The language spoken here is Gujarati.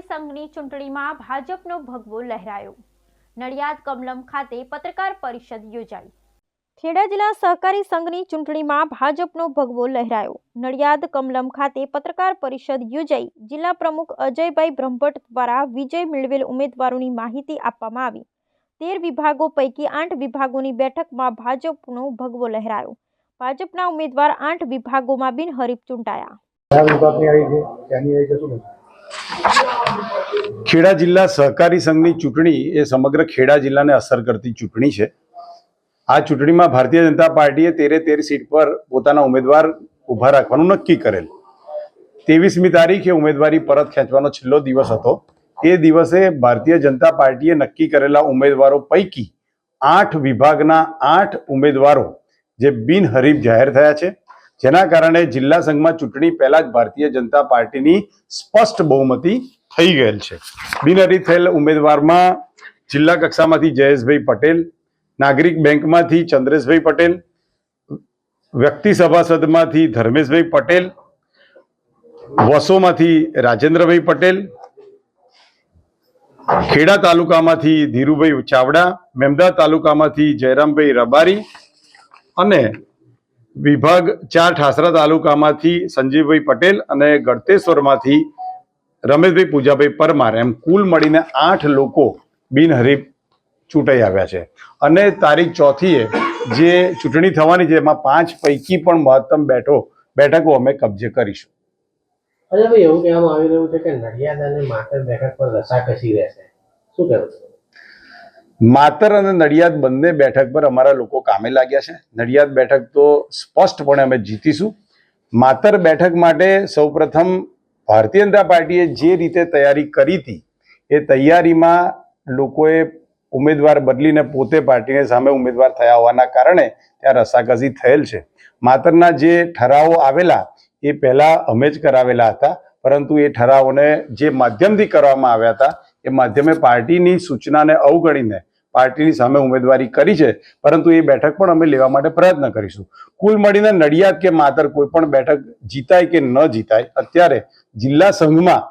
સંઘની ચૂંટણીમાં ભાજપનો ભગવો લહેરાયો. નડિયાદ કમલમ ખાતે પત્રકાર પરિષદ યોજાઈ. ખેડા જિલ્લા સહકારી સંઘની ચૂંટણીમાં ભાજપનો ભગવો લહેરાયો. નડિયાદ કમલમ ખાતે પત્રકાર પરિષદ યોજાઈ. જિલ્લા પ્રમુખ અજયભાઈ બ્રહ્મભટ્ટ દ્વારા વિજય મેળવેલ ઉમેદવારોની માહિતી આપવામાં આવી. તેર વિભાગો પૈકી આઠ વિભાગોની બેઠકમાં ભાજપનો ભગવો લહેરાયો. ભાજપના ઉમેદવાર આઠ વિભાગોમાં બિનહરીફ ચૂંટાયા. વિભાગની આવી છે તેની આવી છે શું? નથી? ખેડા જિલ્લા સહકારી સંઘની ચૂંટણી એ સમગ્ર ખેડા જિલ્લાને અસર કરતી ચૂંટણી છે. આ ચૂંટણીમાં ભારતીય જનતા પાર્ટીએ તેરે તેર સીટ પર પોતાના ઉમેદવાર ઊભા રાખવાનું નક્કી કરેલ. ત્રેવીસમી તારીખે ઉમેદવારી પરત ખેંચવાનો છેલ્લો દિવસ હતો. એ દિવસે ભારતીય જનતા પાર્ટીએ નક્કી કરેલા ઉમેદવારો પૈકી આઠ વિભાગના આઠ ઉમેદવારો જે બિનહરીફ જાહેર થયા છે. જેના કારણે જિલ્લા સંઘમાં ચૂંટણી પહેલા જ ભારતીય જનતા પાર્ટીની સ્પષ્ટ બહુમતી થઈ ગયેલ છે. બિનહરી થયેલ ઉમેદવારમાં જિલ્લા કક્ષામાંથી જયેશભાઈ પટેલ, નાગરિક બેંકમાંથી ચંદ્રેશભાઈ પટેલ, વ્યક્તિ સભાસદમાંથી ધર્મેશભાઈ પટેલ, વસોમાંથી રાજેન્દ્રભાઈ પટેલ, ખેડા તાલુકામાંથી ધીરુભાઈ ચાવડા, મેમદા તાલુકામાંથી જયરામભાઈ રબારી અને વિભાગ ચાર ઠાસરા તાલુકામાંથી સંજીવભાઈ પટેલ અને ગળતેશ્વરમાંથી રમેશભાઈ પૂજાભાઈ પરમાર એમ કુલ મળીને આઠ લોકો બિનહરીફ ચૂંટાઈ આવ્યા છે. અને તારીખ ચોથીએ જે ચૂંટણી થવાની છે એમાં પાંચ પૈકી પણ મહત્તમ બેઠો બેઠકો અમે કબજે કરીશું. અરે ભાઈ એવું કહેવામાં આવી રહ્યું છે કે નડિયાદ અને માતર બેઠક પર રસાકસી રહેશે. શું કહેવું માતર અને નડિયાદ બંને બેઠક પર અમારા લોકો કામે લાગ્યા છે. નડિયાદ બેઠક તો સ્પષ્ટપણે અમે જીતીશું. માતર બેઠક માટે સૌપ્રથમ ભારતીય જનતા પાર્ટીએ જે રીતે તૈયારી કરી હતી, એ તૈયારીમાં લોકોએ ઉમેદવાર બદલીને પોતે પાર્ટીને સામે ઉમેદવાર થયા હોવાના કારણે ત્યાં રસાકસી થયેલ છે. માતરના જે ઠરાવો આવેલા, એ પહેલા અમે જ કરાવેલા હતા, પરંતુ એ ઠરાવોને જે માધ્યમથી કરવામાં આવ્યા હતા, એ માધ્યમે પાર્ટીની સૂચનાને અવગણીને પાર્ટીની સામે ઉમેદવારી કરી છે, પરંતુ એ બેઠક પણ અમે લેવા માટે પ્રયત્ન કરીશું. કુલ મળીને નડિયાદ કે માતર કોઈ પણ બેઠક જીતાય કે ન જીતાય, અત્યારે જિલ્લા સંઘમાં